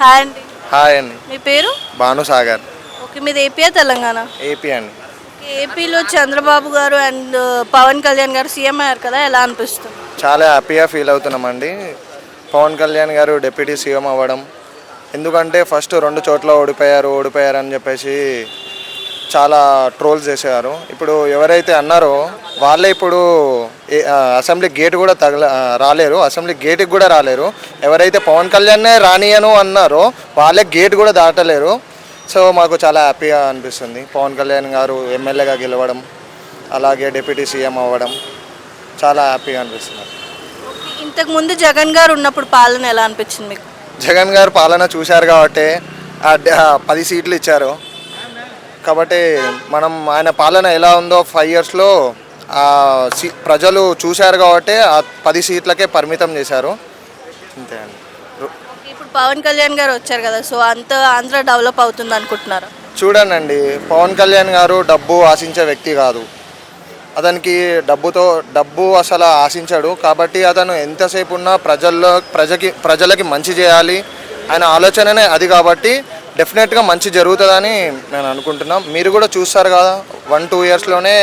Hi అండి. Hi అండి. మీ పేరు? భానుసాగర్ ఓకే మీది ఏపీయా తెలంగాణ? ఏపీ అండి. ఏపీలో చంద్రబాబు గారు అండ్ పవన్ కళ్యాణ్ గారు సీఎం అయ్యారు కదా ఎలా అనిపిస్తుంది? చాలా హ్యాపీగా ఫీల్ అవుతున్నామండి. పవన్ కళ్యాణ్ గారు డిప్యూటీ సీఎం అవ్వడం. ఎందుకంటే ఫస్ట్ రెండు చోట్ల ఓడిపోయారు ఓడిపోయారు అని చెప్పేసి చాలా ట్రోల్స్ చేశారు. ఇప్పుడు ఎవరైతే అన్నారో వాళ్ళే ఇప్పుడు అసెంబ్లీ గేట్ కూడా తగల రాలేరు. అసెంబ్లీ గేట్కి కూడా రాలేరు. ఎవరైతే పవన్ కళ్యాణ్నే రానియను అన్నారో వాళ్ళే గేట్ కూడా దాటలేరు. సో మాకు చాలా హ్యాపీగా అనిపిస్తుంది. పవన్ కళ్యాణ్ గారు ఎమ్మెల్యేగా గెలవడం అలాగే డిప్యూటీ సీఎం అవ్వడం చాలా హ్యాపీగా అనిపిస్తుంది. ఓకే, ఇంతకు ముందు జగన్ గారు ఉన్నప్పుడు పాలన ఎలా అనిపించింది మీకు? జగన్ గారు పాలన చూశారు కాబట్టి పది సీట్లు ఇచ్చారు. కాబట్టి మనం ఆయన పాలన ఎలా ఉందో ఫైవ్ ఇయర్స్లో ప్రజలు చూశారు కాబట్టి ఆ పది సీట్లకే పరిమితం చేశారు. అంతే అండి. ఇప్పుడు పవన్ కళ్యాణ్ గారు వచ్చారు కదా సో అంత ఆంధ్ర డెవలప్ అవుతుంది అనుకుంటున్నారా? చూడండి పవన్ కళ్యాణ్ గారు డబ్బు ఆశించే వ్యక్తి కాదు. అతనికి డబ్బుతో డబ్బు అసలు ఆశించాడు కాబట్టి అతను ఎంతసేపు ఉన్నా ప్రజల్లో ప్రజకి ప్రజలకి మంచి చేయాలి ఆయన ఆలోచననే అది కాబట్టి డెఫినెట్గా మంచి జరుగుతుందని నేను అనుకుంటున్నాం. మీరు కూడా చూస్తారు కదా వన్ టూ ఇయర్స్లోనే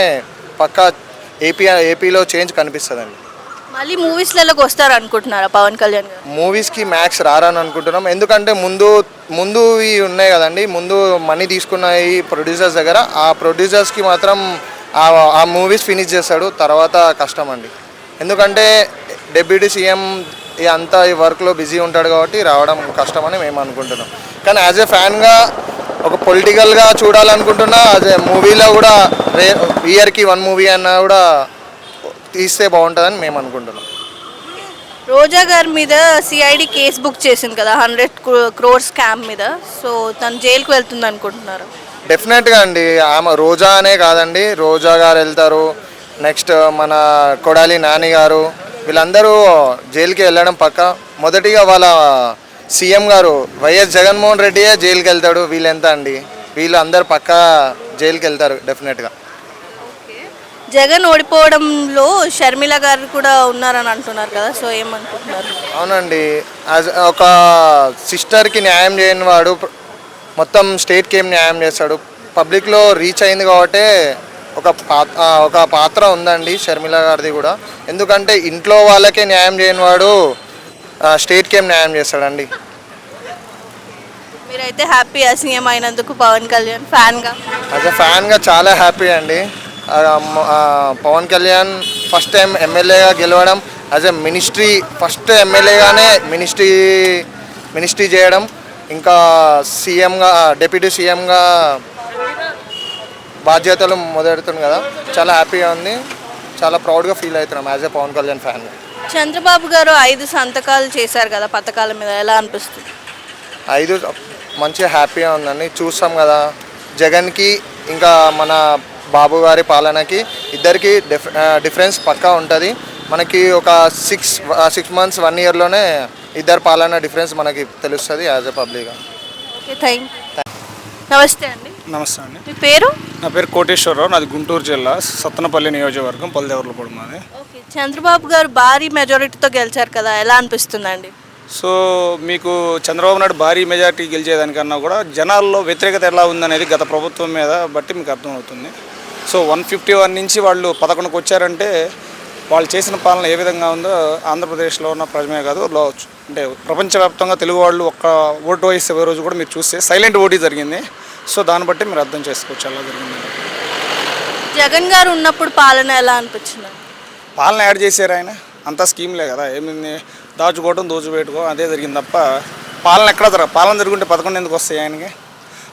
పక్కా ఏపీ ఏపీలో చేంజ్ కనిపిస్తుందండి. మళ్ళీ మూవీస్లలోకి వస్తారు అనుకుంటున్నారా పవన్ కళ్యాణ్ గారు? మూవీస్కి మ్యాక్స్ రారని అనుకుంటున్నాం ఎందుకంటే ముందు ముందు ఇవి ఉన్నాయి కదండి. ముందు మనీ తీసుకున్నాయి ప్రొడ్యూసర్స్ దగ్గర. ఆ ప్రొడ్యూసర్స్కి మాత్రం ఆ ఆ మూవీస్ ఫినిష్ చేస్తాడు. తర్వాత కష్టం అండి. ఎందుకంటే డెప్యూటీ సీఎం అంతా ఈ వర్క్లో బిజీ ఉంటాడు కాబట్టి రావడం కష్టమని మేము అనుకుంటున్నాం. కానీ యాజ్ ఏ ఫ్యాన్గా ఒక పొలిటికల్గా చూడాలనుకుంటున్నా ఏ మూవీలో కూడా రే ఇయర్కి వన్ మూవీ అన్నా కూడా తీస్తే బాగుంటుందని మేము అనుకుంటున్నాం. రోజా గారి మీద సిఐడి కేసు బుక్ చేసింది కదా హండ్రెడ్ క్రోర్ స్కామ్ మీద. సో తను జైలుకి వెళ్తుంది అనుకుంటున్నారు. డెఫినెట్గా అండి ఆమె రోజా అనే కాదండి. రోజా గారు వెళ్తారు. నెక్స్ట్ మన కొడాలి నాని గారు వీళ్ళందరూ జైలుకి వెళ్ళడం పక్క. మొదటిగా వాళ్ళ సీఎం గారు వైఎస్ జగన్మోహన్ రెడ్డియే జైలుకి వెళ్తాడు. వీళ్ళెంత అండి? వీళ్ళు అందరు పక్క జైలుకి వెళ్తారు డెఫినెట్గా. జగన్ ఓడిపోవడంలో షర్మిల గారు కూడా ఉన్నారని అంటున్నారు కదా సో ఏమనుకుంటున్నారు? అవునండి. ఒక సిస్టర్కి న్యాయం చేయని వాడు మొత్తం స్టేట్కి ఏం న్యాయం చేస్తాడు? పబ్లిక్లో రీచ్ అయింది కాబట్టి ఒక పాత్ర ఒక పాత్ర ఉందండి షర్మిల గారిది కూడా. ఎందుకంటే ఇంట్లో వాళ్ళకే న్యాయం చేయని వాడు స్టేట్కి ఏం న్యాయం చేస్తాడండి? మీరైతే హ్యాపీ సీఎం అయినందుకు పవన్ కళ్యాణ్ ఫ్యాన్గా. యాజ్ అ ఫ్యాన్గా చాలా హ్యాపీ అండి. పవన్ కళ్యాణ్ ఫస్ట్ టైం ఎమ్మెల్యేగా గెలవడం యాజ్ ఎ మినిస్ట్రీ ఫస్ట్ ఎమ్మెల్యేగానే మినిస్ట్రీ మినిస్ట్రీ చేయడం ఇంకా సీఎంగా డిప్యూటీ సీఎంగా బాధ్యతలు మొదలెడుతుంది కదా. చాలా హ్యాపీగా ఉంది. చాలా ప్రౌడ్గా ఫీల్ అవుతున్నాం as a Pawan Kalyan fan Chandrababu garu ఐదు సంతకాలు చేశారు కదా పథకాల మీద ఎలా అనిపిస్తుంది? ఐదు మంచిగా హ్యాపీగా ఉందండి. చూస్తాం కదా. జగన్కి ఇంకా మన బాబు గారి పాలనకి ఇద్దరికి డిఫ్ డిఫరెన్స్ పక్కా ఉంటుంది. మనకి ఒక సిక్స్ సిక్స్ మంత్స్ వన్ ఇయర్లోనే ఇద్దరు పాలన డిఫరెన్స్ మనకి తెలుస్తుంది as a public okay thank నమస్తే అండి. నమస్తే అండి. మీ పేరు? నా పేరు కోటేశ్వరరావు నాది గుంటూరు జిల్లా సత్తనపల్లి నియోజకవర్గం పల్లెదేవర్లపూడి మాది. ఓకే. చంద్రబాబు గారు భారీ మెజారిటీతో గెలిచారు కదా ఎలా అనిపిస్తుందండి? సో మీకు చంద్రబాబు నాయుడు భారీ మెజార్టీ గెలిచేదానికన్నా కూడా జనాల్లో వ్యతిరేకత ఎలా ఉందనేది గత ప్రభుత్వం మీద బట్టి మీకు అర్థమవుతుంది. సో వన్ ఫిఫ్టీ వన్ నుంచి వాళ్ళు పదకొండుకు వచ్చారంటే వాళ్ళు చేసిన పాలన ఏ విధంగా ఉందో ఆంధ్రప్రదేశ్లో ఉన్న ప్రజమే కాదు లో అంటే ప్రపంచవ్యాప్తంగా తెలుగు వాళ్ళు ఒక్క ఓటు వేసే రోజు కూడా మీరు చూస్తే సైలెంట్ ఓటీ జరిగింది. సో దాన్ని బట్టి మీరు అర్థం చేసుకోవచ్చు అలా జరిగింది జగన్ గారు ఉన్నప్పుడు పాలన ఎలా అనిపించింది? పాలన యాడ్ చేశారు ఆయన. అంతా స్కీమ్లే కదా. ఏమింది దాచుకోవడం దోచుపెట్టుకోవడం అదే జరిగింది తప్ప పాలన ఎక్కడ జరగ పాలన జరుగుంటే పదకొండు ఎందుకు వస్తాయి ఆయనకి?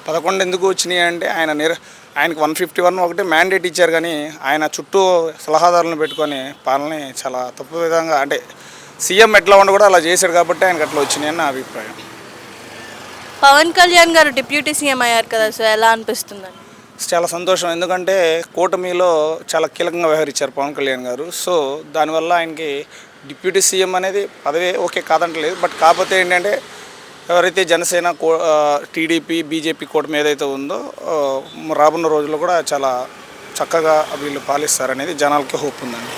పదకొండు ఎందుకు వచ్చినాయి అంటే ఆయన నిర ఆయనకి వన్ ఫిఫ్టీ వన్ ఒకటి మ్యాండేట్ ఇచ్చారు కానీ ఆయన చుట్టూ సలహాదారులను పెట్టుకొని పాలన చాలా తప్పు విధంగా అంటే సీఎం ఎట్లా ఉండి కూడా అలా చేశాడు కాబట్టి ఆయనకి అట్లా వచ్చినాయి అని నా అభిప్రాయం. పవన్ కళ్యాణ్ గారు డిప్యూటీ సీఎం అయ్యారు కదా సో ఎలా అనిపిస్తుందండి చాలా సంతోషం. ఎందుకంటే కూటమిలో చాలా కీలకంగా వ్యవహరించారు పవన్ కళ్యాణ్ గారు. సో దానివల్ల ఆయనకి డిప్యూటీ సీఎం అనేది పదవి ఓకే కాదంటలేదు. బట్ కాకపోతే ఏంటంటే ఎవరైతే జనసేన కో టీడీపీ బీజేపీ కూటమి ఏదైతే ఉందో రాబోన్న రోజుల్లో కూడా చాలా చక్కగా వీళ్ళు పాలిస్తారనేది జనాలకి హోప్ ఉందండి.